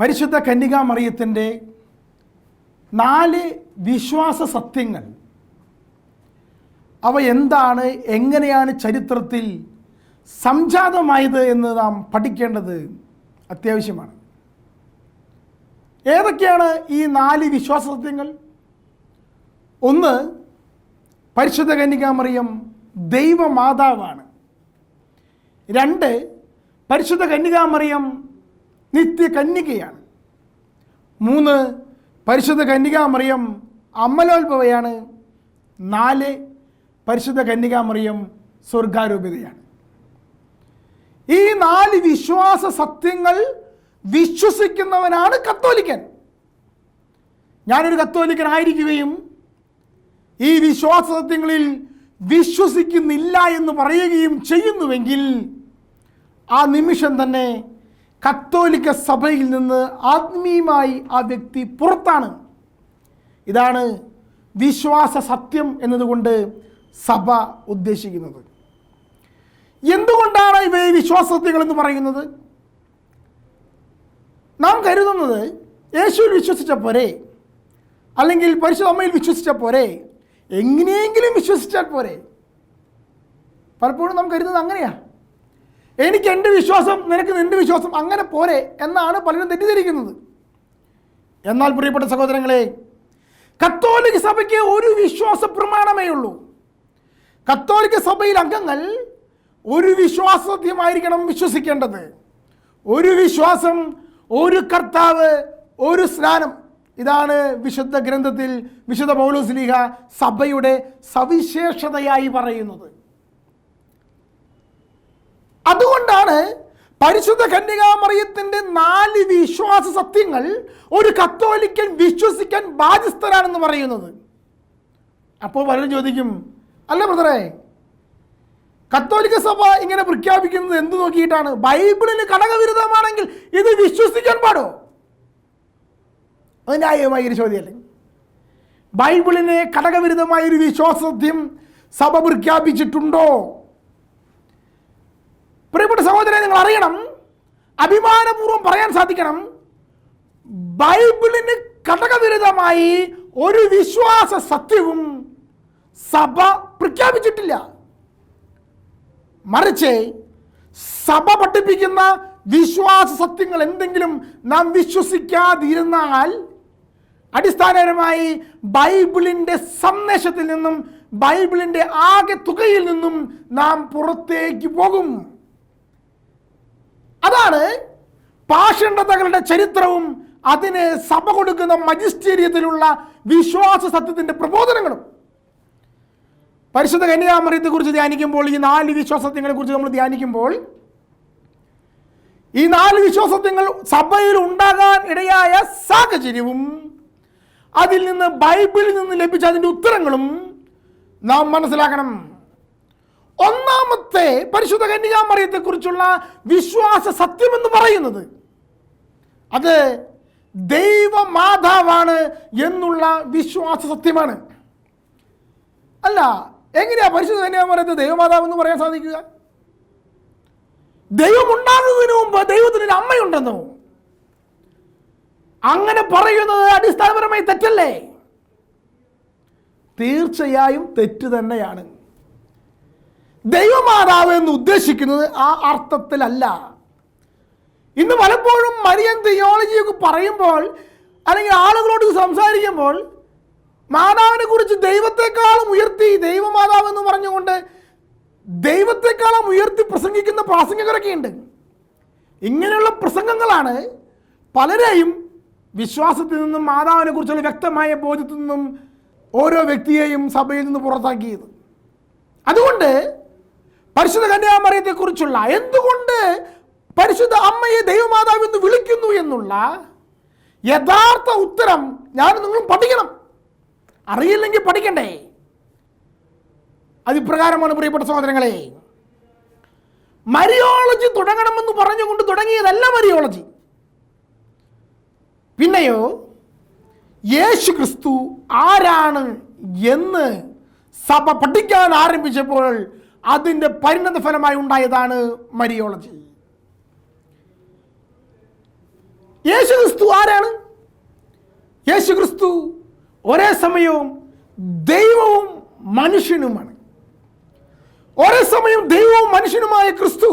പരിശുദ്ധ കന്യകാ മറിയത്തിന്റെ നാല് വിശ്വാസ സത്യങ്ങൾ. അവ എന്താണ്? എങ്ങനെയാണ് ചരിത്രത്തിൽ സംജാതമായത് എന്ന് നാം പഠിക്കേണ്ടത് അത്യാവശ്യമാണ്. ഏതൊക്കെയാണ് ഈ നാല് വിശ്വാസ സത്യങ്ങൾ? ഒന്ന് പരിശുദ്ധ കന്യകാമറിയം ദൈവമാതാവാണ്. രണ്ട് പരിശുദ്ധ കന്യകാമറിയം നിത്യ കന്യകയാണ്. മൂന്ന് പരിശുദ്ധ കന്യകാമറിയം അമലോത്ഭവയാണ്. നാല് പരിശുദ്ധ കന്യകാമറിയം സ്വർഗാരൂപിതയാണ്. ഈ നാല് വിശ്വാസ സത്യങ്ങൾ വിശ്വസിക്കുന്നവനാണ് കത്തോലിക്കൻ. ഞാനൊരു കത്തോലിക്കനായിരിക്കുകയും ഈ വിശ്വാസ സത്യങ്ങളിൽ വിശ്വസിക്കുന്നില്ല എന്ന് പറയുകയും ചെയ്യുന്നുവെങ്കിൽ ആ നിമിഷം തന്നെ കത്തോലിക്ക സഭയിൽ നിന്ന് ആത്മീയമായി ആ വ്യക്തി പുറത്താണ്. ഇതാണ് വിശ്വാസ സത്യം എന്നതുകൊണ്ട് സഭ ഉദ്ദേശിക്കുന്നത്. എന്തുകൊണ്ടാണ് ഇവയെ വിശ്വാസത്യങ്ങൾ എന്ന് പറയുന്നത്? നാം കരുതുന്നത് യേശുവിൽ വിശ്വസിച്ച പോരെ അല്ലെങ്കിൽ പരിശുദ്ധ അമ്മയിൽ വിശ്വസിച്ച പോരെ എങ്ങനെയെങ്കിലും വിശ്വസിച്ചാൽ പോരെ. പലപ്പോഴും നാം കരുതുന്നത് അങ്ങനെയാ. എനിക്ക് എന്റെ വിശ്വാസം നിനക്ക് നിന്റെ വിശ്വാസം അങ്ങനെ പോരെ എന്നാണ് പലരും തെറ്റിദ്ധരിക്കുന്നത്. എന്നാൽ പ്രിയപ്പെട്ട സഹോദരങ്ങളെ കത്തോലിക്ക സഭയ്ക്ക് ഒരു വിശ്വാസ പ്രമാണമേ ഉള്ളൂ. കത്തോലിക്ക സഭയിൽ അംഗങ്ങൾ ഒരു വിശ്വാസത്യമായിരിക്കണം വിശ്വസിക്കേണ്ടത്. ഒരു വിശ്വാസം ഒരു കർത്താവ് ഒരു സ്നാനം. ഇതാണ് വിശുദ്ധ ഗ്രന്ഥത്തിൽ വിശുദ്ധ പൗലോസ്ലീഹ സഭയുടെ സവിശേഷതയായി പറയുന്നത്. അതുകൊണ്ടാണ് പരിശുദ്ധ കന്യകാമറിയത്തിന്റെ നാല് വിശ്വാസ സത്യങ്ങൾ ഒരു കത്തോലിക്കൻ വിശ്വസിക്കാൻ ബാധ്യസ്ഥരാണെന്ന് പറയുന്നത്. അപ്പോൾ പലരും ചോദിക്കും അല്ല ബ്രദറെ കത്തോലിക്ക സഭ ഇങ്ങനെ പ്രഖ്യാപിക്കുന്നത് എന്ത് നോക്കിയിട്ടാണ്? ബൈബിളിന് ഘടകവിരുദ്ധമാണെങ്കിൽ ഇത് വിശ്വസിക്കാൻ പാടോ? അത് ന്യായമായ ഒരു ചോദ്യമല്ലേ ബൈബിളിനെ ഘടകവിരുദ്ധമായ ഒരു വിശ്വാസത്യം സഭ പ്രഖ്യാപിച്ചിട്ടുണ്ടോ? പ്രിയപ്പെട്ട സഹോദരനെ നിങ്ങൾ അറിയണം. അഭിമാനപൂർവം പറയാൻ സാധിക്കണം. ബൈബിളിന് ഘടകവിരുദ്ധമായി ഒരു വിശ്വാസ സത്യവും സഭ പ്രഖ്യാപിച്ചിട്ടില്ല. മറിച്ച് സഭ പഠിപ്പിക്കുന്ന വിശ്വാസ സത്യങ്ങൾ എന്തെങ്കിലും നാം വിശ്വസിക്കാതിരുന്നാൽ അടിസ്ഥാനപരമായി ബൈബിളിന്റെ സന്ദേശത്തിൽ നിന്നും ബൈബിളിന്റെ ആകെ തുകയിൽ നിന്നും നാം പുറത്തേക്ക് പോകും. അതാണ് പാഷണ്ഡതകളുടെ ചരിത്രവും അതിന് സഭ കൊടുക്കുന്ന മജിസ്റ്റീരിയത്തിലുള്ള വിശ്വാസ സത്യത്തിന്റെ പ്രബോധനങ്ങളും. പരിശുദ്ധ കന്യാമറിയത്തെ കുറിച്ച് ധ്യാനിക്കുമ്പോൾ ഈ നാല് വിശ്വാസത്യങ്ങളെ കുറിച്ച് നമ്മൾ ധ്യാനിക്കുമ്പോൾ ഈ നാല് വിശ്വാസത്യങ്ങൾ സഭയിൽ ഉണ്ടാകാൻ ഇടയായ സാഹചര്യവും അതിൽ നിന്ന് ബൈബിളിൽ നിന്ന് ലഭിച്ച അതിന്റെ ഉത്തരങ്ങളും നാം മനസ്സിലാക്കണം. ഒന്നാമത്തെ പരിശുദ്ധ കന്യാമറിയത്തെ കുറിച്ചുള്ള വിശ്വാസ സത്യം എന്ന് പറയുന്നത്. അത് ദൈവമാതാവാണ് എന്നുള്ള വിശ്വാസ സത്യമാണ്. അല്ല എങ്ങനെയാ പരിശുദ്ധ കന്യാമറിയത്ത് ദൈവമാതാവ് എന്ന് പറയാൻ സാധിക്കുക? ദൈവം ഉണ്ടാകുന്നതിന് മുമ്പ് ദൈവത്തിന് ഒരു അമ്മയുണ്ടെന്നോ? അങ്ങനെ പറയുന്നത് അടിസ്ഥാനപരമായി തെറ്റല്ലേ? തീർച്ചയായും തെറ്റ് തന്നെയാണ്. ദൈവമാതാവ് എന്ന് ഉദ്ദേശിക്കുന്നത് ആ അർത്ഥത്തിലല്ല. ഇന്ന് പലപ്പോഴും മരിയൻ തിയോളജിയൊക്കെ പറയുമ്പോൾ അല്ലെങ്കിൽ ആളുകളോട് സംസാരിക്കുമ്പോൾ മാതാവിനെ കുറിച്ച് ദൈവത്തെക്കാളും ഉയർത്തി ദൈവമാതാവ് എന്ന് പറഞ്ഞുകൊണ്ട് ദൈവത്തെക്കാളും ഉയർത്തി പ്രസംഗിക്കുന്ന പ്രാസംഗികരൊക്കെ ഉണ്ട്. ഇങ്ങനെയുള്ള പ്രസംഗങ്ങളാണ് പലരെയും വിശ്വാസത്തിൽ നിന്നും മാതാവിനെ കുറിച്ചുള്ള വ്യക്തമായ ബോധ്യത്തിൽ നിന്നും ഓരോ വ്യക്തിയെയും സഭയിൽ നിന്ന് പുറത്താക്കിയത്. അതുകൊണ്ട് പരിശുദ്ധ കന്യാമറിയത്തെക്കുറിച്ചുള്ള എന്തുകൊണ്ട് പരിശുദ്ധ അമ്മയെ ദൈവമാതാവ് എന്ന് വിളിക്കുന്നു എന്നുള്ള യഥാർത്ഥ ഉത്തരം ഞാൻ നിങ്ങളും പഠിക്കണം. അറിയില്ലെങ്കിൽ പഠിക്കണ്ടേ? അതിപ്രകാരമാണ് പ്രിയപ്പെട്ട സഹോദരങ്ങളെ. മരിയോളജി തുടങ്ങണമെന്ന് പറഞ്ഞുകൊണ്ട് തുടങ്ങിയതല്ല മരിയോളജി. പിന്നെയോ യേശു ക്രിസ്തു ആരാണ് എന്ന് സഭ പഠിക്കാൻ ആരംഭിച്ചപ്പോൾ അതിന്റെ പരിണത ഫലമായി ഉണ്ടായതാണ് മരിയോളജി. യേശു ക്രിസ്തു ആരാണ്? യേശു ക്രിസ്തു ഒരേ സമയവും ദൈവവും മനുഷ്യനുമാണ്. ഒരേ സമയം ദൈവവും മനുഷ്യനുമായ ക്രിസ്തു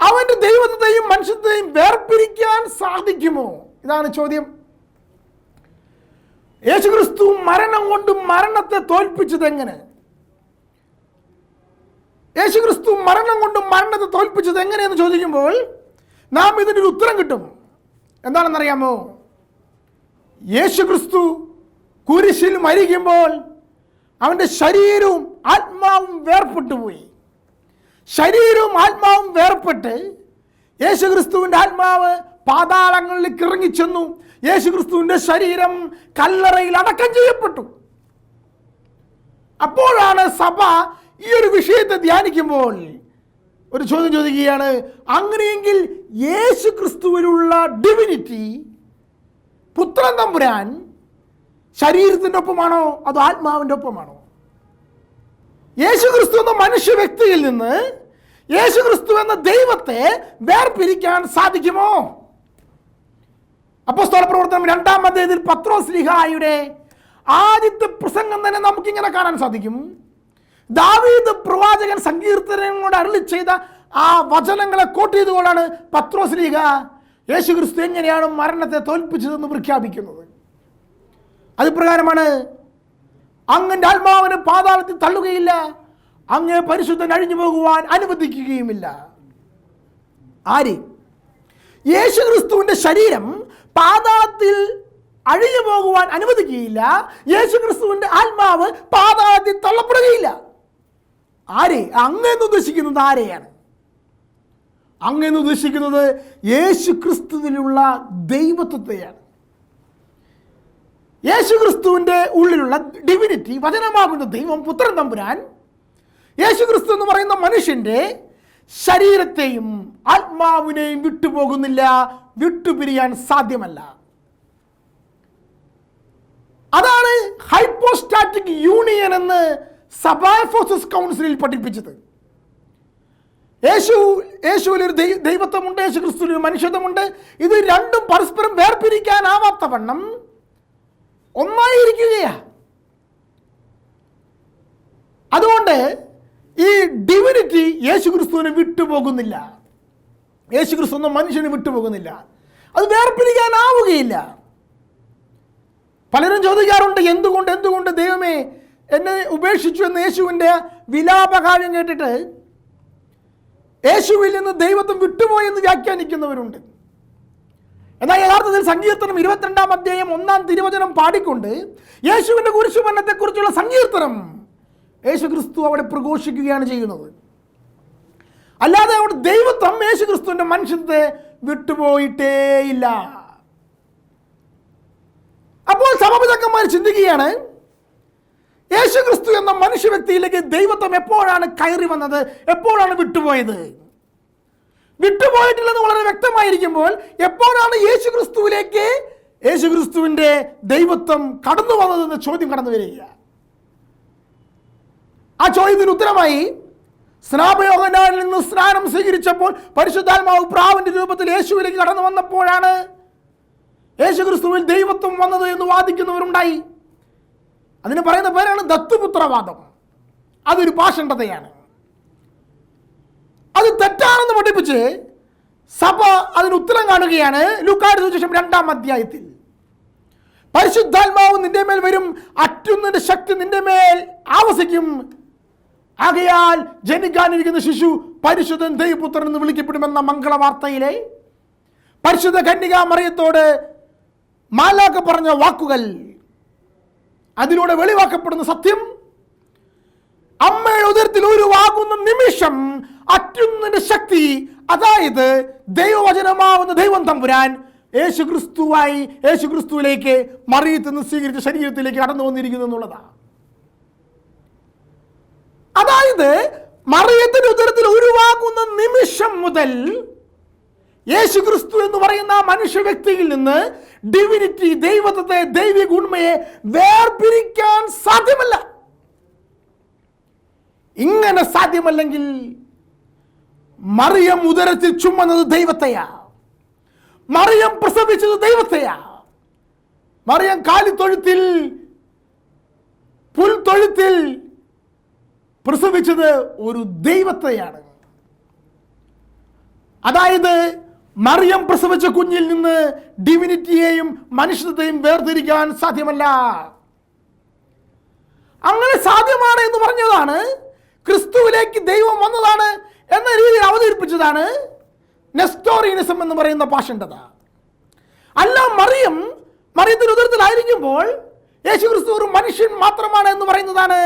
അവന്റെ ദൈവത്തെയും മനുഷ്യത്തെയും വേർപിരിക്കാൻ സാധിക്കുമോ? ഇതാണ് ചോദ്യം. യേശു ക്രിസ്തു മരണം കൊണ്ട് മരണത്തെ തോൽപ്പിച്ചത് എങ്ങനെ യേശു ക്രിസ്തു മരണം കൊണ്ട് മരണത്തെ തോൽപ്പിച്ചത് എങ്ങനെയെന്ന് ചോദിക്കുമ്പോൾ നാം ഇതിനൊരു ഉത്തരം കിട്ടും. എന്താണെന്നറിയാമോ? യേശുക്രിസ്തു കുരിശിൽ മരിക്കുമ്പോൾ അവന്റെ ശരീരവും ആത്മാവും വേർപെട്ടു പോയി. ശരീരവും ആത്മാവും വേർപെട്ട് യേശു ക്രിസ്തുവിന്റെ ആത്മാവ് പാതാളങ്ങളിലേക്ക് ഇറങ്ങിച്ചെന്നു. യേശു ക്രിസ്തുവിന്റെ ശരീരം കല്ലറയിൽ അടക്കം ചെയ്യപ്പെട്ടു. അപ്പോഴാണ് സഭ ഈ ഒരു വിഷയത്തെ ധ്യാനിക്കുമ്പോൾ ഒരു ചോദ്യം ചോദിക്കുകയാണ് അങ്ങനെയെങ്കിൽ യേശു ക്രിസ്തുവിലുള്ള ഡിവിനിറ്റി പുത്രൻ തമ്പുരാൻ ശരീരത്തിന്റെ ഒപ്പമാണോ അതോ ആത്മാവിന്റെ ഒപ്പമാണോ? യേശു ക്രിസ്തു എന്ന മനുഷ്യ വ്യക്തിയിൽ നിന്ന് യേശു ക്രിസ്തു എന്ന ദൈവത്തെ വേർപിരിക്കാൻ സാധിക്കുമോ? അപ്പോസ്തല പ്രവർത്തനം രണ്ടാമത്തേതിൽ പത്രോസ്ലിഹായുടെ പത്രോസ് ലിഹായുടെ ആദ്യത്തെ പ്രസംഗം തന്നെ നമുക്കിങ്ങനെ കാണാൻ സാധിക്കും. ദാവീദ് പ്രവാചകൻ സങ്കീർത്തനങ്ങളോട് അരളി ചെയ്ത ആ വചനങ്ങളെ കോട്ട് ചെയ്തുകൊണ്ടാണ് പത്രോസ് ലീഗ യേശു ക്രിസ്തു എങ്ങനെയാണ് മരണത്തെ തോൽപ്പിച്ചതെന്ന് പ്രഖ്യാപിക്കുന്നത്. അത് പ്രകാരമാണ് അങ്ങന്റെ ആത്മാവിനെ പാതാളത്തിൽ തള്ളുകയില്ല അങ്ങേ പരിശുദ്ധൻ അഴിഞ്ഞു പോകുവാൻ അനുവദിക്കുകയുമില്ല. ആര്? യേശു ക്രിസ്തുവിന്റെ ശരീരം പാതാളത്തിൽ അഴിഞ്ഞു പോകുവാൻ അനുവദിക്കുകയില്ല യേശു ക്രിസ്തുവിന്റെ ആത്മാവ് പാതാളത്തിൽ തള്ളപ്പെടുകയില്ല. ആരെ? അങ്ങെന്ന് ഉദ്ദേശിക്കുന്നത് ആരെയാണ്? അങ്ങെന്ന് ഉദ്ദേശിക്കുന്നത് യേശു ക്രിസ്തുവിലുള്ള ദൈവത്വത്തെയാണ്. യേശു ക്രിസ്തുവിന്റെ ഉള്ളിലുള്ള ഡിവിനിറ്റി വചനമാകുന്ന ദൈവം പുത്രൻ തമ്പുരാൻ യേശു ക്രിസ്തു എന്ന് പറയുന്ന മനുഷ്യന്റെ ശരീരത്തെയും ആത്മാവിനെയും വിട്ടുപോകുന്നില്ല വിട്ടുപിരിയാൻ സാധ്യമല്ല. അതാണ് ഹൈപ്പോസ്റ്റാറ്റിക് യൂണിയൻ എന്ന് സബാഫോസസ് കൗൺസിലിൽ പഠിപ്പിച്ചത്. യേശു യേശുവിൽ ഒരു ദൈവത്വമുണ്ട് യേശു ക്രിസ്തുവിൽ ഒരു മനുഷ്യത്വമുണ്ട്. ഇത് രണ്ടും പരസ്പരം വേർപിരിക്കാനാവാത്ത വണ്ണം ഒന്നായിരിക്കുകയാ. അതുകൊണ്ട് ഈ ഡിവിനിറ്റി യേശു ക്രിസ്തുവിന് വിട്ടുപോകുന്നില്ല. യേശു ക്രിസ്തു ഒന്നും മനുഷ്യന് വിട്ടുപോകുന്നില്ല. അത് വേർപിരിക്കാനാവുകയില്ല. പലരും ചോദിക്കാറുണ്ട് എന്തുകൊണ്ട് എന്തുകൊണ്ട് ദൈവമേ എന്നെ ഉപേക്ഷിച്ചു എന്ന് യേശുവിന്റെ വിലാപകാര്യം കേട്ടിട്ട് യേശുവിൽ നിന്ന് ദൈവത്വം വിട്ടുപോയെന്ന് വ്യാഖ്യാനിക്കുന്നവരുണ്ട്. എന്നാൽ യഥാർത്ഥത്തിൽ സങ്കീർത്തനം ഇരുപത്തിരണ്ടാം അധ്യായം ഒന്നാം തിരുവചനം പാടിക്കൊണ്ട് യേശുവിന്റെ കുരിശുമരണത്തെക്കുറിച്ചുള്ള സങ്കീർത്തനം യേശു ക്രിസ്തു അവിടെ പ്രഘോഷിക്കുകയാണ് ചെയ്യുന്നത്. അല്ലാതെ അവിടെ ദൈവത്വം യേശു ക്രിസ്തുവിന്റെ മനുഷ്യത്തെ വിട്ടുപോയിട്ടേയില്ല അപ്പോൾ സമപചക്കന്മാർ ചിന്തിക്കുകയാണ് യേശു ക്രിസ്തു എന്ന മനുഷ്യ വ്യക്തിയിലേക്ക് ദൈവത്വം എപ്പോഴാണ് കയറി വന്നത്? എപ്പോഴാണ് വിട്ടുപോയത്? വിട്ടുപോയിട്ടില്ലെന്ന് വളരെ വ്യക്തമായിരിക്കുമ്പോൾ എപ്പോഴാണ് യേശു ക്രിസ്തുവിലേക്ക് യേശു ക്രിസ്തുവിന്റെ ദൈവത്വം കടന്നു വന്നതെന്ന ചോദ്യം കടന്നു വരിക. ആ ചോദ്യത്തിന് ഉത്തരമായി സ്നാപയോഗനാളിൽ നിന്ന് സ്നാനം സ്വീകരിച്ചപ്പോൾ പരിശുദ്ധാത്മാവ് പ്രാവിന്റെ രൂപത്തിൽ യേശുവിലേക്ക് കടന്നു വന്നപ്പോഴാണ് യേശു ക്രിസ്തുവിൽ ദൈവത്വം വന്നത് എന്ന് വാദിക്കുന്നവരുണ്ടായി. അതിന് പറയുന്ന പേരാണ് ദത്തുപുത്രവാദം. അതൊരു പാഷണ്ഡതയാണ്. അത് തെറ്റാണെന്ന് പഠിപ്പിച്ച് സഭ അതിന് ഉത്തരം കാണുകയാണ് ലൂക്കാട് സുവിശേഷം രണ്ടാം അധ്യായത്തിൽ. പരിശുദ്ധാത്മാവ് നിന്റെ മേൽ വരും അറ്റുന്നതിന്റെ ശക്തി നിന്റെ മേൽ ആവസിക്കും. ആകയാൽ ജനിക്കാനിരിക്കുന്ന ശിശു പരിശുദ്ധൻ ദൈവപുത്രൻ എന്ന് വിളിക്കപ്പെടുമെന്ന മംഗളവാർത്തയിലെ പരിശുദ്ധ കന്യകാമറിയത്തോട് മാലാക്ക പറഞ്ഞ വാക്കുകൾ അതിലൂടെ വെളിവാക്കപ്പെടുന്ന സത്യം. അമ്മയുടെ ഉദരത്തിൽ ഉരുവാകുന്ന നിമിഷം അറ്റുന്നതിന്റെ ശക്തി അതായത് ദൈവവചനമാവുന്ന ദൈവം തമ്പുരാൻ യേശു ക്രിസ്തുവായി യേശു ക്രിസ്തുവിലേക്ക് മറിയത്തുനിന്ന് സ്വീകരിച്ച ശരീരത്തിലേക്ക് കടന്നു വന്നിരിക്കുന്നു എന്നുള്ളതാണ്. അതായത് മറിയത്തിന്റെ ഉദരത്തിൽ ഉരുവാകുന്ന നിമിഷം മുതൽ യേശു ക്രിസ്തു എന്ന് പറയുന്ന മനുഷ്യ വ്യക്തിയിൽ നിന്ന് ഡിവിനിറ്റി ദൈവത്തെ ദൈവിക ഉണ്മയെ വേർപിരിക്കാൻ സാധ്യമല്ല. ഇങ്ങനെ സാധ്യമല്ലെങ്കിൽ മറിയം ഉദരത്തിൽ ചുമന്നത് ദൈവത്തെയാ. മറിയം പ്രസവിച്ചത് ദൈവത്തെയാ. മറിയം കാലിത്തൊഴുത്തിൽ പുൽത്തൊഴുത്തിൽ പ്രസവിച്ചത് ഒരു ദൈവത്തെയാണ്. അതായത് മറിയം പ്രസവിച്ച കുഞ്ഞിൽ നിന്ന് ഡിവിനിറ്റിയെയും മനുഷ്യത്തെയും വേർതിരിക്കാൻ സാധ്യമല്ല. അങ്ങനെ സാധ്യമാണ് എന്ന് പറഞ്ഞതാണ്. ക്രിസ്തുവിലേക്ക് ദൈവം വന്നതാണ് എന്ന രീതിയിൽ അവതരിപ്പിച്ചതാണ് നെസ്റ്റോറിയനിസം എന്ന് പറയുന്ന പാഷണ്ടത അല്ല മറിയം മറിയത്തിന് ഉദരത്തിലായിരിക്കുമ്പോൾ യേശു ക്രിസ്തു ഒരു മനുഷ്യൻ മാത്രമാണ് എന്ന് പറയുന്നതാണ്.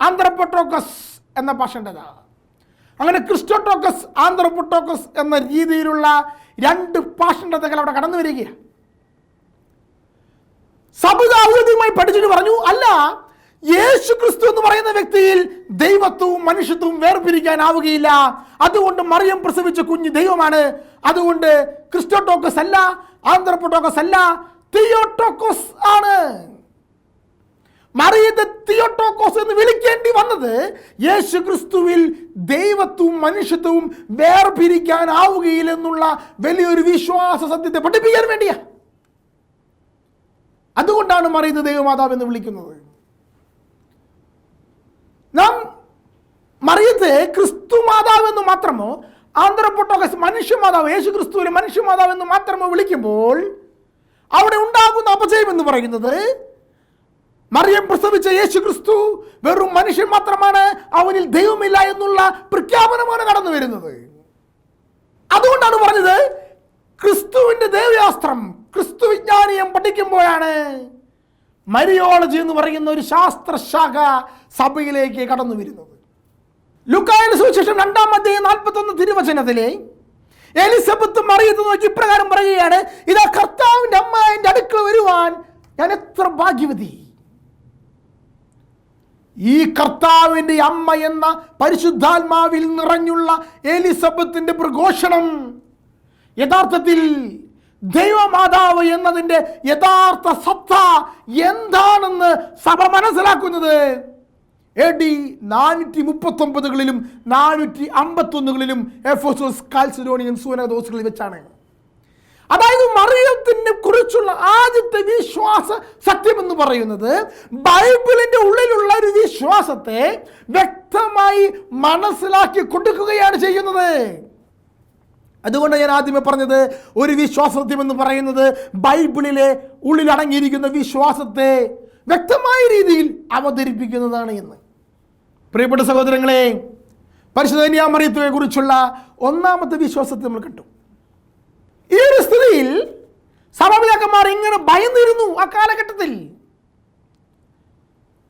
ആന്ത്രപ്പൊട്ടോക്കസ് എന്ന പാഷണ്ഡത. അങ്ങനെ ക്രിസ്റ്റോട്ടോക്കസ് ആന്ത്രോപ്പൊട്ടോക്കസ് എന്ന രീതിയിലുള്ള രണ്ട് പാഷണ്ഡതകൾ അവിടെ കടന്നു വരികയാണ്. സഭ പഠിച്ചിട്ട് പറഞ്ഞു അല്ല യേശു ക്രിസ്തു എന്ന് പറയുന്ന വ്യക്തിയിൽ ദൈവത്വവും മനുഷ്യത്വവും വേർപിരിക്കാനാവുകയില്ല. അതുകൊണ്ട് മറിയം പ്രസവിച്ച കുഞ്ഞ് ദൈവമാണ്. അതുകൊണ്ട് ക്രിസ്റ്റോട്ടോക്കസ് അല്ല ആന്ത്രോപ്പൊട്ടോക്കസ് അല്ല തിയോട്ടോക്കോസ് ആണ്. മറിയത്തെ തിയോട്ടോക്കോസ് എന്ന് വിളിക്കേണ്ടി വന്നത് യേശു ക്രിസ്തുവിൽ ദൈവത്വവും മനുഷ്യത്വവും വേർപിരിക്കാനാവുകയില്ലെന്നുള്ള വലിയൊരു വിശ്വാസ സത്യത്തെ പഠിപ്പിക്കാൻ വേണ്ടിയാ. അതുകൊണ്ടാണ് മറിയുന്നത് ദൈവമാതാവ് എന്ന് വിളിക്കുന്നത്. നാം മറിയത്തെ ക്രിസ്തു മാതാവ് എന്ന് മാത്രമോ ആന്ധ്രപ്പൊട്ടോക്കസ് മനുഷ്യ മാതാവ് യേശു ക്രിസ്തുവിനെ മനുഷ്യ മാതാവ് എന്ന് മാത്രമോ വിളിക്കുമ്പോൾ അവിടെ ഉണ്ടാകുന്ന അപജയം എന്ന് പറയുന്നത് മറിയം പ്രസവിച്ച യേശു ക്രിസ്തു വെറും മനുഷ്യൻ മാത്രമാണ് അവനിൽ ദൈവമില്ല എന്നുള്ള പ്രഖ്യാപനമാണ് കടന്നു വരുന്നത്. അതുകൊണ്ടാണ് പറഞ്ഞത് ക്രിസ്തുവിന്റെ ദേവശാസ്ത്രം ക്രിസ്തു വിജ്ഞാനീയം പഠിക്കുമ്പോഴാണ് മരിയോളജി എന്ന് പറയുന്ന ഒരു ശാസ്ത്രശാഖ സഭയിലേക്ക് കടന്നു വരുന്നത്. ലുക്കായുടെ സുവിശേഷം രണ്ടാം അധ്യായം നാൽപ്പത്തൊന്ന് തിരുവചനത്തിലെ എലിസബത്ത് മറിയത്ത് നോക്കി ഇപ്രകാരം പറയുകയാണ് ഇതാ കർത്താവിന്റെ അമ്മ എന്റെ അടുക്കള വരുവാൻ ഞാൻ എത്ര ഭാഗ്യവതി? ഈ കർത്താവിന്റെ അമ്മ എന്ന പരിശുദ്ധാത്മാവിൽ നിറഞ്ഞുള്ള എലിസബത്തിന്റെ പ്രഘോഷണം. യഥാർത്ഥത്തിൽ ദൈവമാതാവ് എന്നതിന്റെ യഥാർത്ഥ സത്ത എന്താണെന്ന് സഭ മനസ്സിലാക്കുന്നത്? എ ഡി നാനൂറ്റി മുപ്പത്തൊമ്പതുകളിലും നാനൂറ്റി അമ്പത്തൊന്നുകളിലും എഫോസോസ് കാൽസിഡോണിയൻ സൂനദോസുകളിൽ വെച്ചാണ്. അതായത് മറിയത്തിനെ കുറിച്ചുള്ള ആദ്യത്തെ വിശ്വാസ സത്യം എന്ന് പറയുന്നത് ബൈബിളിന്റെ ഉള്ളിലുള്ള ഒരു വിശ്വാസത്തെ വ്യക്തമായി മനസ്സിലാക്കി കൊടുക്കുകയാണ് ചെയ്യുന്നത്. അതുകൊണ്ട് ഞാൻ ആദ്യമേ പറഞ്ഞത് ഒരു വിശ്വാസത്യം എന്ന് പറയുന്നത് ബൈബിളിലെ ഉള്ളിലടങ്ങിയിരിക്കുന്ന വിശ്വാസത്തെ വ്യക്തമായ രീതിയിൽ അവതരിപ്പിക്കുന്നതാണ് എന്ന്. പ്രിയപ്പെട്ട സഹോദരങ്ങളെ പരിശുദ്ധ മറിയത്തെക്കുറിച്ചുള്ള കുറിച്ചുള്ള ഒന്നാമത്തെ വിശ്വാസത്തെ നമ്മൾ കണ്ടു. ഈ ഒരു സ്ഥിതിയിൽ സഭാപിതാക്കന്മാർ ഇങ്ങനെ ഭയന്നിരുന്നു ആ കാലഘട്ടത്തിൽ.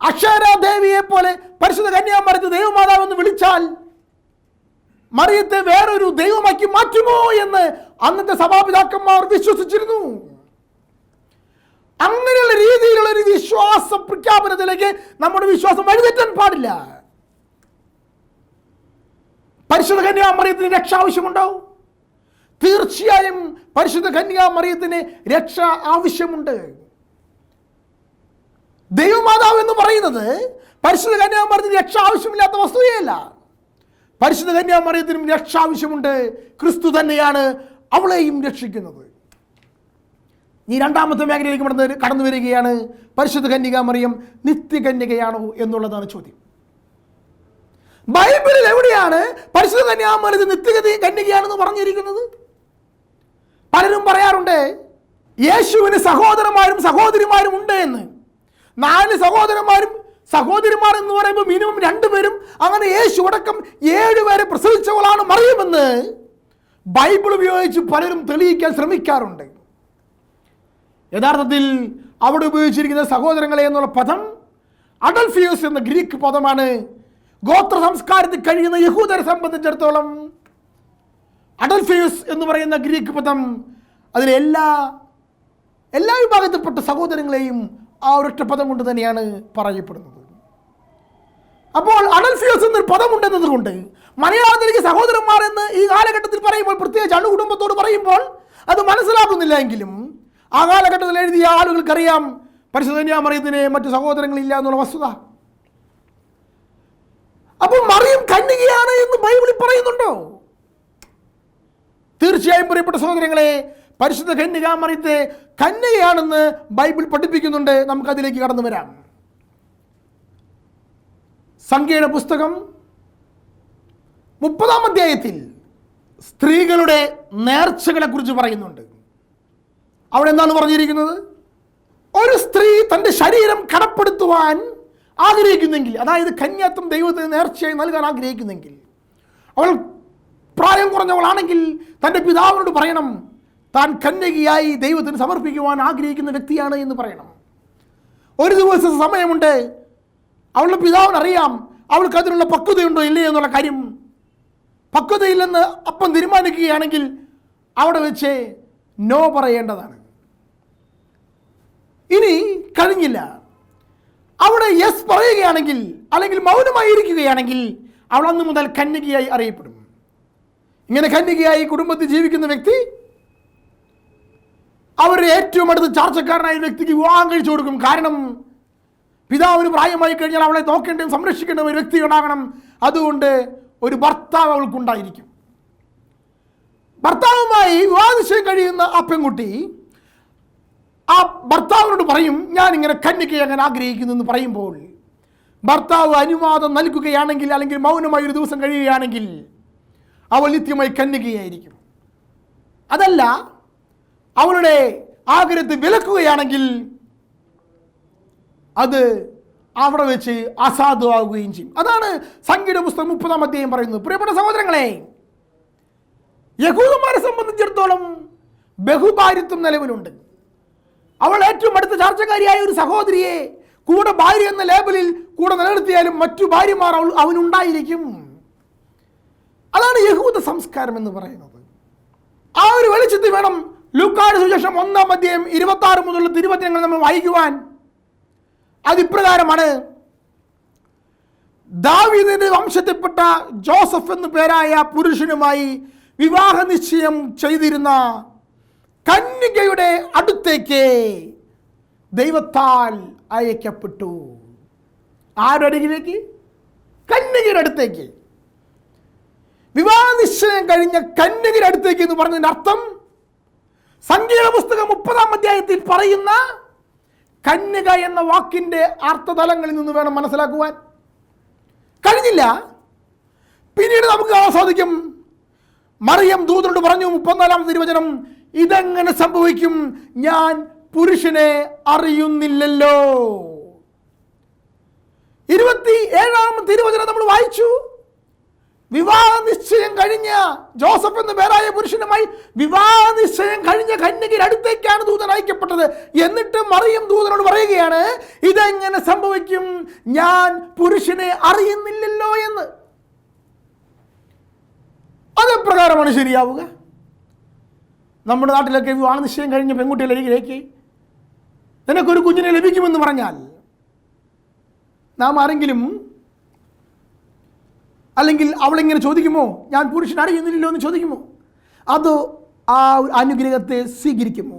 അക്ഷരാദേവിയെ പോലെ പരിശുദ്ധ കന്യാമറിയത്ത് ദൈവമാതാവെന്ന് വിളിച്ചാൽ മറിയത്തെ വേറൊരു ദൈവമാക്കി മാറ്റുമോ എന്ന് അന്നത്തെ സഭാപിതാക്കന്മാർ വിശ്വസിച്ചിരുന്നു. അങ്ങനെയുള്ള രീതിയിലുള്ള ഒരു വിശ്വാസ പ്രഖ്യാപനത്തിലേക്ക് നമ്മുടെ വിശ്വാസം വഴിതെറ്റാൻ പാടില്ല. പരിശുദ്ധ കന്യാമറിയത്തിന് രക്ഷ ആവശ്യമുണ്ടാവും തീർച്ചയായും പരിശുദ്ധ കന്യാമറിയത്തിന് രക്ഷ ആവശ്യമുണ്ട്. ദൈവമാതാവ് എന്ന് പറയുന്നത് പരിശുദ്ധ കന്യാമറിയത്തിന് രക്ഷ ആവശ്യമില്ലാത്ത വസ്തുതയല്ല പരിശുദ്ധ കന്യാമറിയത്തിനും രക്ഷ ആവശ്യമുണ്ട്. ക്രിസ്തു തന്നെയാണ് അവളെയും രക്ഷിക്കുന്നത്. ഈ രണ്ടാമത്തെ മേഖലയിലേക്ക് കടന്ന് കടന്നു വരികയാണ് പരിശുദ്ധ കന്യകാമറിയം നിത്യകന്യകയാണോ എന്നുള്ളതാണ് ചോദ്യം. ബൈബിളിൽ എവിടെയാണ് പരിശുദ്ധ കന്യാമറിയത് നിത്യഗതി കന്യകയാണെന്ന് പറഞ്ഞിരിക്കുന്നത്? പലരും പറയാറുണ്ട് യേശുവിന് സഹോദരന്മാരും സഹോദരിമാരും ഉണ്ട് എന്ന്. നാല് സഹോദരന്മാരും സഹോദരിമാർ എന്ന് പറയുമ്പോൾ മിനിമം രണ്ടുപേരും അങ്ങനെ യേശു അടക്കം ഏഴുപേരെ പ്രസവിച്ചവളാണ് മറിയുമെന്ന് ബൈബിൾ ഉപയോഗിച്ച് പലരും തെളിയിക്കാൻ ശ്രമിക്കാറുണ്ട്. യഥാർത്ഥത്തിൽ അവിടെ ഉപയോഗിച്ചിരിക്കുന്ന സഹോദരങ്ങളെ എന്നുള്ള പദം അഡൽഫിയോസ് എന്ന ഗ്രീക്ക് പദമാണ്. ഗോത്ര സംസ്കാരത്തിൽ കഴിയുന്ന യഹൂദരെ സംബന്ധിച്ചിടത്തോളം അഡൽഫിയോസ് എന്ന് പറയുന്ന ഗ്രീക്ക് പദം അതിലെ എല്ലാ എല്ലാ വിഭാഗത്തിൽപ്പെട്ട സഹോദരങ്ങളെയും ആ ഒരൊറ്റ പദം കൊണ്ട് തന്നെയാണ് പറയപ്പെടുന്നത്. അപ്പോൾ അഡൽഫിയോസ് എന്നൊരു പദമുണ്ടെന്നത് കൊണ്ട് മലയാളത്തിലേക്ക് സഹോദരന്മാർ എന്ന് ഈ കാലഘട്ടത്തിൽ പറയുമ്പോൾ പ്രത്യേകിച്ച് അണുകുടുംബത്തോട് പറയുമ്പോൾ അത് മനസ്സിലാക്കുന്നില്ല എങ്കിലും ആ കാലഘട്ടത്തിൽ എഴുതിയ ആളുകൾക്കറിയാം പരിശുദ്ധന്യാമറിയത്തിന് മറ്റു സഹോദരങ്ങളില്ല എന്നുള്ള വസ്തുത. അപ്പോൾ മറിയം കന്യകയാണ് എന്ന് ബൈബിളിൽ പറയുന്നുണ്ടോ? തീർച്ചയായും പ്രിയപ്പെട്ട സഹോദരങ്ങളെ പരിശുദ്ധ കന്യകാമറിയത്തെ കന്യകയാണെന്ന് ബൈബിൾ പഠിപ്പിക്കുന്നുണ്ട്. നമുക്കതിലേക്ക് കടന്നു വരാം. സംഖ്യയുടെ പുസ്തകം മുപ്പതാം അധ്യായത്തിൽ സ്ത്രീകളുടെ നേർച്ചകളെ കുറിച്ച് പറയുന്നുണ്ട്. അവിടെ എന്താണ് പറഞ്ഞിരിക്കുന്നത്? ഒരു സ്ത്രീ തന്റെ ശരീരം കടപ്പെടുത്തുവാൻ ആഗ്രഹിക്കുന്നെങ്കിൽ അതായത് കന്യാത്വം ദൈവത്തിന് നേർച്ചയായി നൽകാൻ ആഗ്രഹിക്കുന്നെങ്കിൽ അവൾ പ്രായം കുറഞ്ഞവളാണെങ്കിൽ തന്റെ പിതാവിനോട് പറയണം താൻ കന്യകയായി ദൈവത്തിന് സമർപ്പിക്കുവാൻ ആഗ്രഹിക്കുന്ന വ്യക്തിയാണ് എന്ന് പറയണം. ഒരു ദിവസം സമയമുണ്ട്. അവളുടെ പിതാവിനറിയാം അവൾക്ക് അതിനുള്ള പക്വതയുണ്ടോ ഇല്ലേ എന്നുള്ള കാര്യം. പക്വതയില്ലെന്ന് അപ്പം തീരുമാനിക്കുകയാണെങ്കിൽ അവിടെ വെച്ച് നോ പറയേണ്ടതാണ്. ഇനി കഴിഞ്ഞില്ല. അവിടെ യെസ് പറയുകയാണെങ്കിൽ അല്ലെങ്കിൽ മൗനമായി ഇരിക്കുകയാണെങ്കിൽ അവൾ അന്ന് മുതൽ കന്യകയായി അറിയപ്പെടും. ഇങ്ങനെ ഖണ്ഡികയായി കുടുംബത്തിൽ ജീവിക്കുന്ന വ്യക്തി അവരുടെ ഏറ്റവും അടുത്ത ചാർച്ചക്കാരനായ വ്യക്തിക്ക് വിവാഹം കഴിച്ചു കൊടുക്കും. കാരണം പിതാവിന് പ്രായമായി കഴിഞ്ഞാൽ അവളെ നോക്കേണ്ടതും സംരക്ഷിക്കേണ്ട ഒരു വ്യക്തി ഉണ്ടാകണം. അതുകൊണ്ട് ഒരു ഭർത്താവ് അവൾക്കുണ്ടായിരിക്കും ഭർത്താവുമായി വിവാദിശയം കഴിയുന്ന ആ പെൺകുട്ടി ആ ഭർത്താവിനോട് പറയും ഞാൻ ഇങ്ങനെ കന്യകയാകാൻ ആഗ്രഹിക്കുന്നു എന്ന് പറയുമ്പോൾ ഭർത്താവ് അനുവാദം നൽകുകയാണെങ്കിൽ അല്ലെങ്കിൽ മൗനമായി ഒരു ദിവസം കഴിയുകയാണെങ്കിൽ അവൾ നിത്യമായി കന്യകയായിരിക്കും. അതല്ല അവളുടെ ആഗ്രഹത്തെ വിലക്കുകയാണെങ്കിൽ അത് അവിടെ വെച്ച് അസാധുവാകുകയും ചെയ്യും. അതാണ് സംഗീത പുസ്തകം മുപ്പതാം അധ്യായം പറയുന്നത്. പ്രിയപ്പെട്ട സഹോദരങ്ങളെ യഹൂദന്മാരെ സംബന്ധിച്ചിടത്തോളം ബഹുഭാര്യത്വം നിലവിലുണ്ട്. അവൾ ഏറ്റവും അടുത്ത ചർച്ചക്കാരിയായ ഒരു സഹോദരിയെ കൂടെ ഭാര്യ എന്ന ലേബലിൽ കൂടെ നിലനിർത്തിയാലും മറ്റു ഭാര്യമാർ അവൾ അവനുണ്ടായിരിക്കും. അതാണ് യഹൂദ സംസ്കാരം എന്ന് പറയുന്നത്. ആ ഒരു വെളിച്ചത്തിൽ വേണം ലൂക്കാട് സുശേഷം ഒന്നാം അധ്യയം ഇരുപത്തി ആറ് മുതലുള്ള തിരുവചനങ്ങൾ നമ്മൾ വായിക്കുവാൻ. അതിപ്രകാരമാണ് ദാവീദിന്റെ വംശത്തിൽപ്പെട്ട ജോസഫ് എന്നു പേരായ പുരുഷനുമായി വിവാഹ നിശ്ചയം ചെയ്തിരുന്ന കന്യകയുടെ അടുത്തേക്ക് ദൈവത്താൽ അയക്കപ്പെട്ടു. ആരുടെ അരികിലേക്ക് കന്യകയുടെ അടുത്തേക്ക്. വിവാഹ നിശ്ചയം കഴിഞ്ഞ കന്യകരെ അടുത്തേക്ക് എന്ന് പറഞ്ഞതിന്റെ അർത്ഥം സംഗീത പുസ്തകം മുപ്പതാം അധ്യായത്തിൽ പറയുന്ന കന്യക എന്ന വാക്കിന്റെ അർത്ഥതലങ്ങളിൽ നിന്ന് വേണം മനസ്സിലാക്കുവാൻ. കഴിഞ്ഞില്ല. പിന്നീട് നമുക്ക് ആസ്വാദിക്കും മറിയം ദൂതനോട് പറഞ്ഞു മുപ്പത്തിനാലാം തിരുവചനം ഇതെങ്ങനെ സംഭവിക്കും? ഞാൻ പുരുഷനെ അറിയുന്നില്ലല്ലോ. ഇരുപത്തി ഏഴാം തിരുവചനം നമ്മൾ വായിച്ചു. വിവാഹ നിശ്ചയം കഴിഞ്ഞ ജോസഫ് എന്ന് പേരായ പുരുഷനുമായി വിവാഹ നിശ്ചയം കഴിഞ്ഞ കന്യകയുടെ അടുത്തേക്കാണ് ദൂതൻ അയക്കപ്പെട്ടത്. എന്നിട്ട് മറിയം ദൂതനോട് പറയുകയാണ് ഇതെങ്ങനെ സംഭവിക്കും? ഞാൻ പുരുഷനെ അറിയുന്നില്ലല്ലോ എന്ന്. അതെപ്രകാരമാണ് ശരിയാവുക? നമ്മുടെ നാട്ടിലൊക്കെ വിവാഹ നിശ്ചയം കഴിഞ്ഞ പെൺകുട്ടികളിലേക്ക് നിനക്കൊരു കുഞ്ഞിനെ ലഭിക്കുമെന്ന് പറഞ്ഞാൽ നാം ആരെങ്കിലും അല്ലെങ്കിൽ അവളിങ്ങനെ ചോദിക്കുമോ? ഞാൻ പുരുഷൻ അറിയുന്നില്ലല്ലോ എന്ന് ചോദിക്കുമോ? അതോ ആ അനുഗ്രഹത്തെ സ്വീകരിക്കുമോ?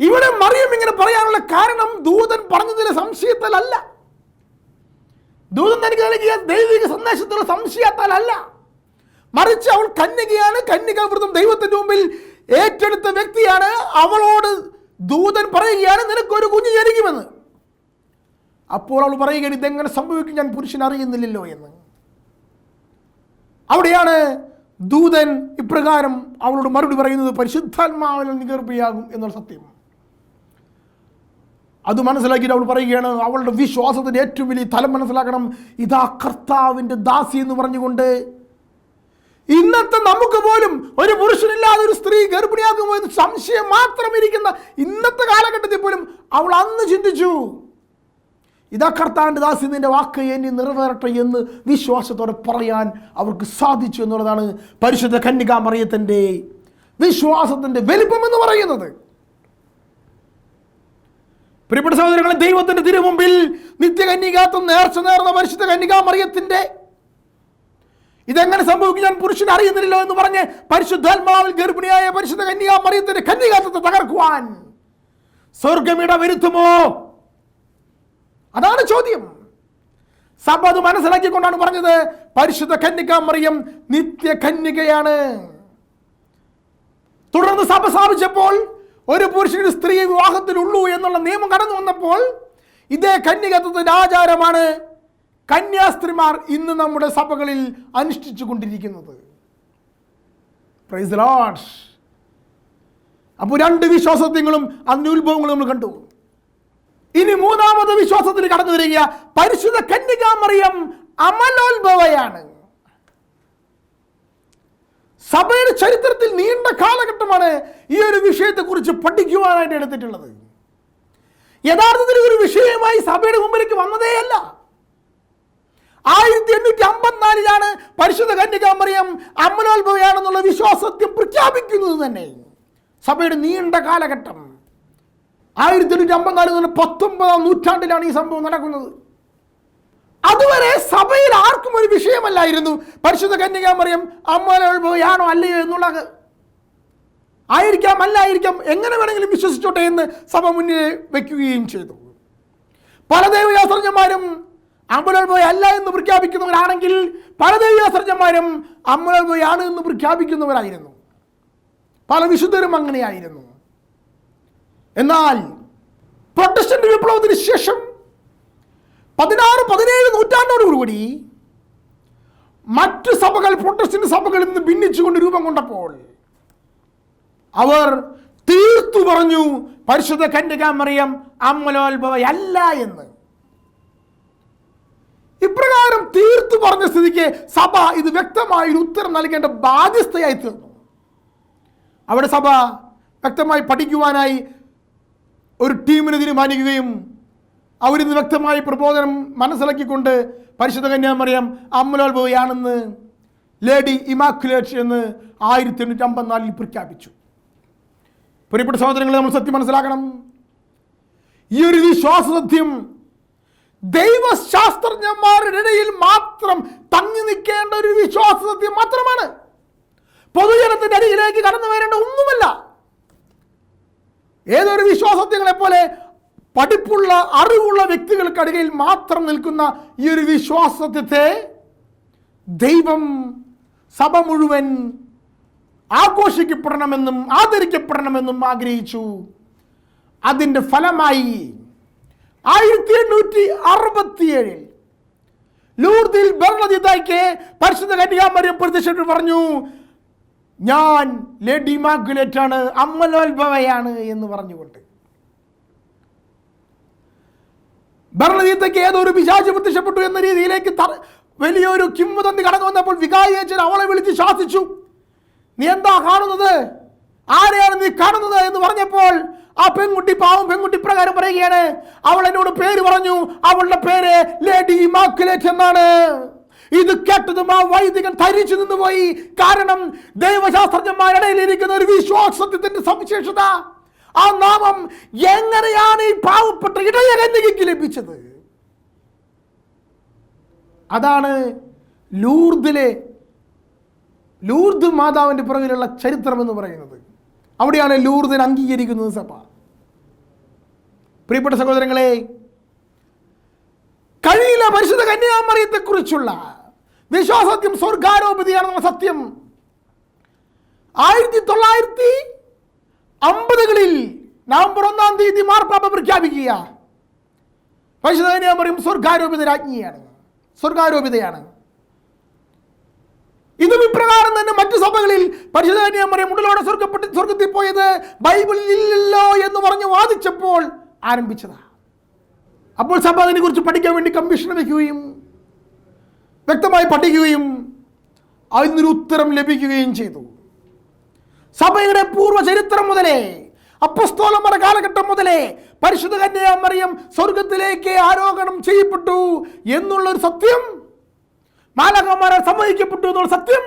ഇവിടെ മറിയം ഇങ്ങനെ പറയാനുള്ള കാരണം ദൂതൻ പറഞ്ഞതിലെ സംശയത്താലല്ല. ദൂതൻ തനിക്ക് നൽകിയ ദൈവിക സന്ദേശത്തിലുള്ള സംശയത്താലല്ല. മറിച്ച് അവൾ കന്യകയാണ്. കന്യകാവൃതം ദൈവത്തിന്റെ മുമ്പിൽ ഏറ്റെടുത്ത വ്യക്തിയാണ്. അവളോട് ദൂതൻ പറയുകയാണ് നിനക്കൊരു കുഞ്ഞ് ജനിക്കുമെന്ന്. അപ്പോൾ അവൾ പറയുകയാണ് ഇതെങ്ങനെ സംഭവിക്കും? ഞാൻ പുരുഷൻ അറിയുന്നില്ലല്ലോ എന്ന്. അവിടെയാണ് ദൂതൻ ഇപ്രകാരം അവളോട് മറുപടി പറയുന്നത് പരിശുദ്ധാത്മാവിൽ നികർപ്പിയാകും എന്നുള്ള സത്യം. അത് മനസ്സിലാക്കിയിട്ട് അവൾ പറയുകയാണ് അവളുടെ വിശ്വാസത്തിന്റെ ഏറ്റവും വലിയ തലം മനസ്സിലാക്കണം. ഇതാ കർത്താവിന്റെ ദാസി എന്ന് പറഞ്ഞുകൊണ്ട് ഇന്നത്തെ നമുക്ക് പോലും ഒരു പുരുഷനില്ലാതെ ഒരു സ്ത്രീ ഗർഭിണിയാകുമോ എന്ന് സംശയം മാത്രം ഇരിക്കുന്ന ഇന്നത്തെ കാലഘട്ടത്തിൽ പോലും അവൾ അന്ന് ചിന്തിച്ചു. ഇതാ കർത്താന്റെ ദാസി നിന്റെ വാക്ക് എന്നെ നിറവേറട്ടെ എന്ന് വിശ്വാസത്തോടെ പറയാൻ അവർക്ക് സാധിച്ചു എന്നുള്ളതാണ് പരിശുദ്ധ കന്യകാ മറിയത്തിന്റെ വിശ്വാസത്തിന്റെ വലിപ്പം എന്ന് പറയുന്നത്. പ്രിയപ്പെട്ട സഹോദരങ്ങളെ ദൈവത്തിന്റെ തിരുമുമ്പിൽ നിത്യകന്യകാത്വം നേർച്ച നേർന്ന പരിശുദ്ധ കന്യകാ മറിയത്തിന്റെ ഇതെങ്ങനെ സംഭവിക്കും ഞാൻ പുരുഷൻ അറിയുന്നില്ലല്ലോ എന്ന് പറഞ്ഞ് പരിശുദ്ധാത്മാവിൽ ഗർഭിണിയായ പരിശുദ്ധ കന്യകാ മറിയത്തിന്റെ കന്യകാത്വത്തെ തകർക്കുവാൻ സ്വർഗമിട വരുത്തുമോ അതാണ് ചോദ്യം. സഭ അത് മനസ്സിലാക്കിക്കൊണ്ടാണ് പറഞ്ഞത്. പരിശുദ്ധ കന്യക മറിയം നിത്യ കന്യകയാണ് തുടർന്ന് സഭ സ്ഥാപിച്ചപ്പോൾ ഒരു പുരുഷന് സ്ത്രീ വിവാഹത്തിലുള്ളൂ എന്നുള്ള നിയമം കടന്നു വന്നപ്പോൾ ഇതേ കന്യകത്വത്തിന്റെ ആചാരമാണ് കന്യാസ്ത്രീമാർ ഇന്ന് നമ്മുടെ സഭകളിൽ അനുഷ്ഠിച്ചു കൊണ്ടിരിക്കുന്നത് പ്രൈസ് അപ്പോൾ രണ്ട് വിശ്വാസത്യങ്ങളും അതിന്റെ ഉത്ഭവങ്ങളും നമ്മൾ കണ്ടു. ഇനി മൂന്നാമത് വിശ്വാസത്തിൽ കടന്നു വരിക. പരിശുദ്ധ കന്യകാമറിയം അമലോത്ഭവയാണ് സഭയുടെ ചരിത്രത്തിൽ നീണ്ട കാലഘട്ടമാണ് ഈ ഒരു വിഷയത്തെക്കുറിച്ച് പഠിക്കുവാനായിട്ട് എടുത്തിട്ടുള്ളത്. യഥാർത്ഥത്തിൽ ഒരു വിഷയമായി സഭയുടെ മുമ്പിലേക്ക് വന്നതേയല്ല ആയിരത്തി എണ്ണൂറ്റി അമ്പത്തിനാലിലാണ് പരിശുദ്ധ കന്യകാമറിയം അമലോത്ഭവയാണെന്നുള്ള വിശ്വാസത്യം പ്രഖ്യാപിക്കുന്നത് തന്നെ. സഭയുടെ നീണ്ട കാലഘട്ടം. ആയിരത്തി എണ്ണൂറ്റി അമ്പത്തിനാല് മുതൽ പത്തൊമ്പതാം നൂറ്റാണ്ടിലാണ് ഈ സംഭവം നടക്കുന്നത്. അതുവരെ സഭയിൽ ആർക്കും ഒരു വിഷയമല്ലായിരുന്നു. പരിശുദ്ധ കന്യകാമറിയം അമ്മയാണോ അല്ലയോ എന്നുള്ളത്. ആയിരിക്കാം അല്ലായിരിക്കാം എങ്ങനെ വേണമെങ്കിലും വിശ്വസിച്ചോട്ടെ എന്ന് സഭ മുന്നിൽ വെക്കുകയും ചെയ്തു. പല ദൈവശാസ്ത്രജ്ഞന്മാരും പോയി അല്ല എന്ന് പ്രഖ്യാപിക്കുന്നവരാണെങ്കിൽ പല ദൈവശാസ്ത്രജ്ഞന്മാരും ആണ് എന്ന് പ്രഖ്യാപിക്കുന്നവരായിരുന്നു. പല വിശുദ്ധരും അങ്ങനെയായിരുന്നു. എന്നാൽ പ്രൊട്ടസ്റ്റന്റ് വിപ്ലവത്തിന് ശേഷം പതിനാറ് പതിനേഴ് നൂറ്റാണ്ടോടുകൂടി മറ്റ് സഭകൾ പ്രൊട്ടസ്റ്റന്റ് സഭകളിൽ നിന്ന് ഭിന്നിച്ചുകൊണ്ട് രൂപം കൊണ്ടപ്പോൾ അവർ തീർത്തു പറഞ്ഞു പരിശുദ്ധ കന്യകാമറിയം അമ്മലോത്ഭവയല്ല എന്ന്. ഇപ്രകാരം തീർത്തു പറഞ്ഞ സ്ഥിതിക്ക് സഭ ഇത് വ്യക്തമായി ഉത്തരം നൽകേണ്ട ബാധ്യസ്ഥയായി തീർന്നു. അവിടെ സഭ വ്യക്തമായി പഠിക്കുവാനായി ഒരു ടീമിനെ തീരുമാനിക്കുകയും അവരിന്ന് വ്യക്തമായി പ്രബോധനം മനസ്സിലാക്കിക്കൊണ്ട് പരിശുദ്ധ കന്യാമറിയം അമ്മലോത്ഭവയാണെന്ന് ലേഡി ഇമാക്കുലേറ്റ് എന്ന് ആയിരത്തി എണ്ണൂറ്റി അമ്പത്തിനാലിൽ പ്രഖ്യാപിച്ചു. പ്രിയപ്പെട്ട സഹോദരങ്ങളെ നമ്മൾ സത്യം മനസ്സിലാക്കണം. ഈ ഒരു വിശ്വാസ സത്യം ദൈവശാസ്ത്രജ്ഞന്മാരുടെ ഇടയിൽ മാത്രം തങ്ങി നിൽക്കേണ്ട ഒരു വിശ്വാസ സത്യം മാത്രമാണ്. പൊതുജനത്തിന്റെ അരികിലേക്ക് കടന്നു വരേണ്ട ഒന്നുമല്ല. ഏതൊരു വിശ്വാസത്യങ്ങളെ പോലെ പഠിപ്പുള്ള അറിവുള്ള വ്യക്തികൾക്കടുകയിൽ മാത്രം നിൽക്കുന്ന ഈ ഒരു വിശ്വാസത്തെ ദൈവം സഭ മുഴുവൻ ആഘോഷിക്കപ്പെടണമെന്നും ആദരിക്കപ്പെടണമെന്നും ആഗ്രഹിച്ചു. അതിന്റെ ഫലമായി ആയിരത്തി എണ്ണൂറ്റി അറുപത്തിയേഴിൽ ലൂർദിൽ ഭരണജിതായ്ക്ക് പരിശുദ്ധ കന്യാമര്യം പ്രതിഷേധം പറഞ്ഞു ഞാൻ ലേഡി ആണ് അമ്മലോത്ഭവയാണ് എന്ന് പറഞ്ഞുകൊണ്ട്. ഭരണതീത്തയ്ക്ക് ഏതൊരു പിശാചി പ്രത്യക്ഷപ്പെട്ടു എന്ന രീതിയിലേക്ക് വലിയൊരു കിംവദന്തി കടന്നു വന്നപ്പോൾ വികായച്ചൻ അവളെ വിളിച്ച് ശാസിച്ചു. നീ എന്താ കാണുന്നത്? ആരെയാണ് നീ കാണുന്നത്? എന്ന് പറഞ്ഞപ്പോൾ ആ പെൺകുട്ടി പാവം പെൺകുട്ടി പ്രകാരം പറയുകയാണ്. അവൾ എന്നോട് പേര് പറഞ്ഞു. അവളുടെ പേര് ലേഡി മാക്കുലേറ്റ് എന്നാണ്. ഇത് കേട്ടതും ആ വൈദികൻ ധരിച്ചു നിന്നുപോയി. കാരണം ദൈവശാസ്ത്രജ്ഞന്മാരുടെ ഇടയിലിരിക്കുന്ന ഒരു വിശ്വാസത്തിന്റെ സവിശേഷത ആ നാമം എങ്ങനെയാണ് ഈ പാവപ്പെട്ട ഇടയകന്യകയ്ക്ക് ലഭിച്ചത്? അതാണ് ലൂർദിലെ ലൂർദ് മാതാവിന്റെ പുറകിലുള്ള ചരിത്രം എന്ന് പറയുന്നത്. അവിടെയാണ് ലൂർദിനെ അംഗീകരിക്കുന്നത് സഭ. പ്രിയപ്പെട്ട സഹോദരങ്ങളെ കഴിയില്ല പരിശുദ്ധ കന്യാമറിയത്തെക്കുറിച്ചുള്ള വിശ്വാസത്യം നമ്മുടെ സത്യം. ആയിരത്തി തൊള്ളായിരത്തി അമ്പതുകളിൽ നവംബർ ഒന്നാം തീയതി മാർപ്പാപ്പ പ്രഖ്യാപിക്കുക. പരിശുദ്ധ പറയും സ്വർഗാരോപിത രാജ്ഞിയാണ്. സ്വർഗാരോപിതയാണ്. ഇതും ഇപ്രകാരം തന്നെ മറ്റു സഭകളിൽ പരിശുദ്ധ പറയും ഉടലോടെ സ്വർഗപ്പെട്ട് സ്വർഗത്തിൽ പോയത് ബൈബിളിൽ ഇല്ലല്ലോ എന്ന് പറഞ്ഞ് വാദിച്ചപ്പോൾ ആരംഭിച്ചതാണ് അപ്പോൾ സഭ അതിനെക്കുറിച്ച് പഠിക്കാൻ വേണ്ടി കമ്മീഷൻ വയ്ക്കുകയും വ്യക്തമായി പഠിക്കുകയും അതിനൊരു ഉത്തരം ലഭിക്കുകയും ചെയ്തു. സഭയുടെ പൂർവ ചരിത്രം മുതലേ അപ്പസ്തോലന്മാരുടെ കാലഘട്ടം മുതലേ പരിശുദ്ധ കന്യാമറിയം സ്വർഗത്തിലേക്ക് ആരോപണം ചെയ്യപ്പെട്ടു എന്നുള്ളൊരു സത്യം മാലകന്മാരെ സമ്മതിക്കപ്പെട്ടു എന്നുള്ള സത്യം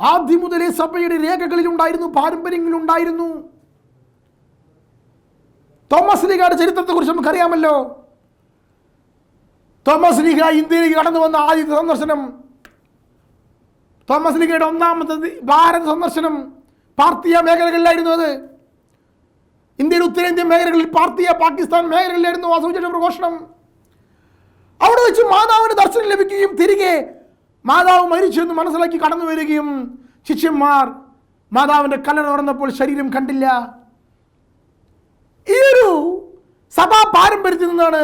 ആദ്യം മുതലേ സഭയുടെ രേഖകളിലുണ്ടായിരുന്നു പാരമ്പര്യങ്ങളിലുണ്ടായിരുന്നു. തോമസ് ലീഗയുടെ ചരിത്രത്തെക്കുറിച്ച് നമുക്കറിയാമല്ലോ. തോമസ് ലീഗ ഇന്ത്യയിലേക്ക് കടന്നു വന്ന ആദ്യത്തെ സന്ദർശനം. തോമസ് ലീഗയുടെ ഒന്നാമത്തെ ഭാരത സന്ദർശനം പാർത്തിയ മേഖലകളിലായിരുന്നു അത്. ഇന്ത്യയുടെ ഉത്തരേന്ത്യൻ മേഖലകളിൽ പാർത്തിയ പാകിസ്ഥാൻ മേഖലകളിലായിരുന്നു ആ സൂചന പ്രഘോഷണം. അവിടെ വെച്ച് മാതാവിന് ദർശനം ലഭിക്കുകയും തിരികെ മാതാവ് മരിച്ചു എന്ന് മനസ്സിലാക്കി കടന്നു വരികയും ശിഷ്യന്മാർ മാതാവിന്റെ കല്ലറ തുറന്നപ്പോൾ ശരീരം കണ്ടില്ല. ഈ ഒരു സഭാ പാരമ്പര്യത്തിൽ നിന്നാണ്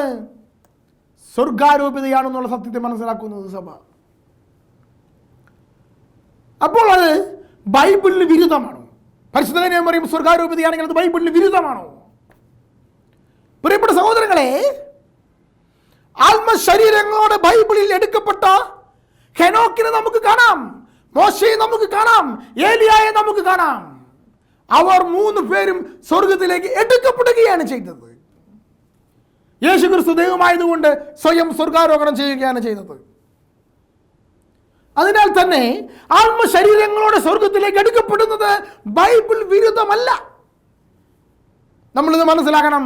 സ്വർഗാരോപിതയാണെന്നുള്ള സത്യത്തെ മനസ്സിലാക്കുന്നത് സഭ. അപ്പോൾ അത് ബൈബിളിന് വിരുദ്ധമാണോ? പരിശുദ്ധനെ പറയും സ്വർഗാരോപിതയാണെങ്കിൽ അത് ബൈബിളിന് വിരുദ്ധമാണോ? പ്രിയപ്പെട്ട സഹോദരങ്ങളെ ആത്മശരീരങ്ങളോട് ബൈബിളിൽ എടുക്കപ്പെട്ട ഹെനോക്കിനെ നമുക്ക് കാണാം മോശയെ നമുക്ക് കാണാം ഏലിയായെ നമുക്ക് കാണാം. അവർ മൂന്ന് പേരും സ്വർഗത്തിലേക്ക് എടുക്കപ്പെടുകയാണ് ചെയ്തത്. യേശു ക്രിസ്തു ദൈവമായതുകൊണ്ട് സ്വയം സ്വർഗാരോഹണം ചെയ്യുകയാണ് ചെയ്തത്. അതിനാൽ തന്നെ ആത്മശരീരങ്ങളോടെ സ്വർഗത്തിലേക്ക് എടുക്കപ്പെടുന്നത് ബൈബിൾ വിരുദ്ധമല്ല. നമ്മളിത് മനസ്സിലാക്കണം.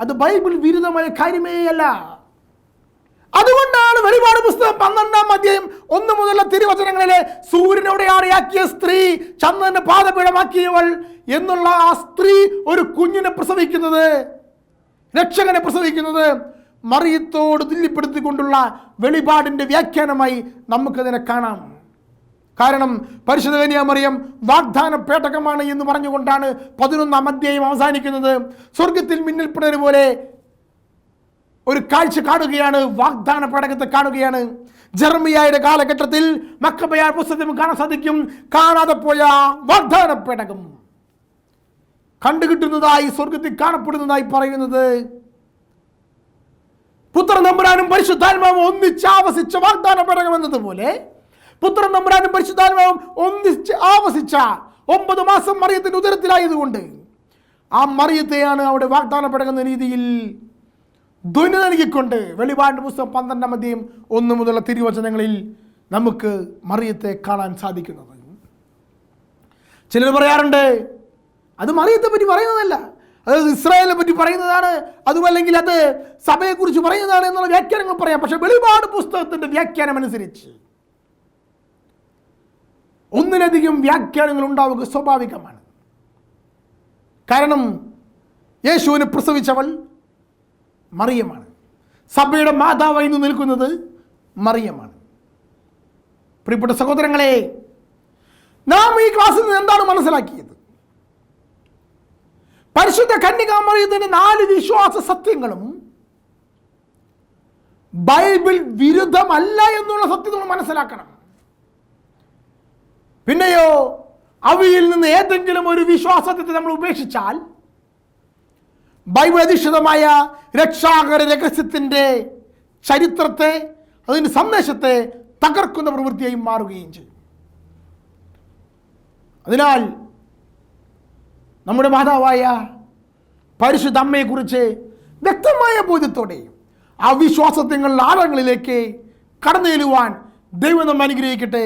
അത് ബൈബിൾ വിരുദ്ധമായ കാര്യമേ അല്ല. അതുകൊണ്ടാണ് വെളിപാട് പുസ്തകം പന്ത്രണ്ടാം അധ്യായം ഒന്ന് മുതലുള്ള തിരുവചനങ്ങളിലെ സൂര്യനോടെ ആറിയാക്കിയ സ്ത്രീ ചന്ദ്രന് പാദപീഠമാക്കിയവൾ എന്നുള്ള ആ സ്ത്രീ ഒരു കുഞ്ഞിനെ പ്രസവിക്കുന്നത്. രക്ഷകനെ പ്രസവിക്കുന്നത് മറിയത്തോട് തുല്യപ്പെടുത്തിക്കൊണ്ടുള്ള വെളിപാടിന്റെ വ്യാഖ്യാനമായി നമുക്കതിനെ കാണാം. കാരണം പരിശുദ്ധ മറിയം വാഗ്ദാന പേട്ടകമാണ് എന്ന് പറഞ്ഞുകൊണ്ടാണ് പതിനൊന്നാം അധ്യായം അവസാനിക്കുന്നത്. സ്വർഗത്തിൽ മിന്നൽപ്പെടുന്നത് പോലെ ഒരു കാഴ്ച കാണുകയാണ് വാഗ്ദാന പേടകത്തെ കാണുകയാണ്. ജർമിയായുടെ കാലഘട്ടത്തിൽ മക്കബയാർ പുസ്തകം കാണാൻ സാധിക്കും. കാണാതെ പോയ വാഗ്ദാന പേടകം കണ്ടുകിട്ടുന്നതായി സ്വർഗത്തിൽ കാണപ്പെടുന്നതായി പറയുന്നത്. പുത്രൻ നമ്പുരാനും പരിശുദ്ധാത്മാവും ഒന്നിച്ച് ആവസിച്ച വാഗ്ദാന പറയുമെന്നതുപോലെ എന്നതുപോലെ പുത്രൻ നമ്പുരാനും പരിശുദ്ധാത്മാവും ഒന്നിച്ച് ആവസിച്ച ഒമ്പത് മാസം മറിയത്തിന്റെ ഉദരത്തിലായതുകൊണ്ട് ആ മറിയത്തെയാണ് അവിടെ വാഗ്ദാന പടകുന്ന രീതിയിൽ ധ്വനി നൽകിക്കൊണ്ട് വെളിപാട് പുസ്തകം പന്ത്രണ്ടാം അധ്യയം ഒന്ന് മുതലുള്ള തിരുവചനങ്ങളിൽ നമുക്ക് മറിയത്തെ കാണാൻ സാധിക്കുന്നത്. ചിലർ പറയാറുണ്ട് അത് മറിയത്തെ പറ്റി പറയുന്നതല്ല. അത് ഇസ്രായേലിനെ പറ്റി പറയുന്നതാണ് അതുമല്ലെങ്കിൽ അത് സഭയെക്കുറിച്ച് പറയുന്നതാണ് എന്നുള്ള വ്യാഖ്യാനങ്ങൾ പറയാം. പക്ഷെ വെളിപാട് പുസ്തകത്തിന്റെ വ്യാഖ്യാനം അനുസരിച്ച് ഒന്നിലധികം വ്യാഖ്യാനങ്ങൾ ഉണ്ടാവുക സ്വാഭാവികമാണ്. കാരണം യേശുവിനെ പ്രസവിച്ചവൾ മറിയമാണ്. സഭയുടെ മാതാവായി നിന്ന് നിൽക്കുന്നത് മറിയമാണ്. പ്രിയപ്പെട്ട സഹോദരങ്ങളെ നാം ഈ ക്ലാസ്സിൽ നിന്ന് എന്താണ് മനസ്സിലാക്കിയത്? പരിശുദ്ധ കന്യകാമറിയത്തിന്റെ നാല് വിശ്വാസ സത്യങ്ങളും ബൈബിൾ വിരുദ്ധമല്ല എന്നുള്ള സത്യം നമ്മൾ മനസ്സിലാക്കണം. പിന്നെയോ അവയിൽ നിന്ന് ഏതെങ്കിലും ഒരു വിശ്വാസത്തെ നമ്മൾ ഉപേക്ഷിച്ചാൽ ബൈബിൾ അധിഷ്ഠിതമായ രക്ഷാകര രഹസ്യത്തിന്റെ ചരിത്രത്തെ അതിന്റെ സന്ദേശത്തെ തകർക്കുന്ന പ്രവൃത്തിയായി മാറുകയും ചെയ്യും. അതിനാൽ നമ്മുടെ മാതാവായ പരിശുദ്ധ അമ്മയെക്കുറിച്ച് വ്യക്തമായ ബോധ്യത്തോടെ അവിശ്വാസത്തിങ്ങളുടെ വിശ്വാസത്തിങ്ങളുടെ ആഴങ്ങളിലേക്ക് കടന്നു ചെല്ലുവാൻ ദൈവം നമ്മൾ അനുഗ്രഹിക്കട്ടെ.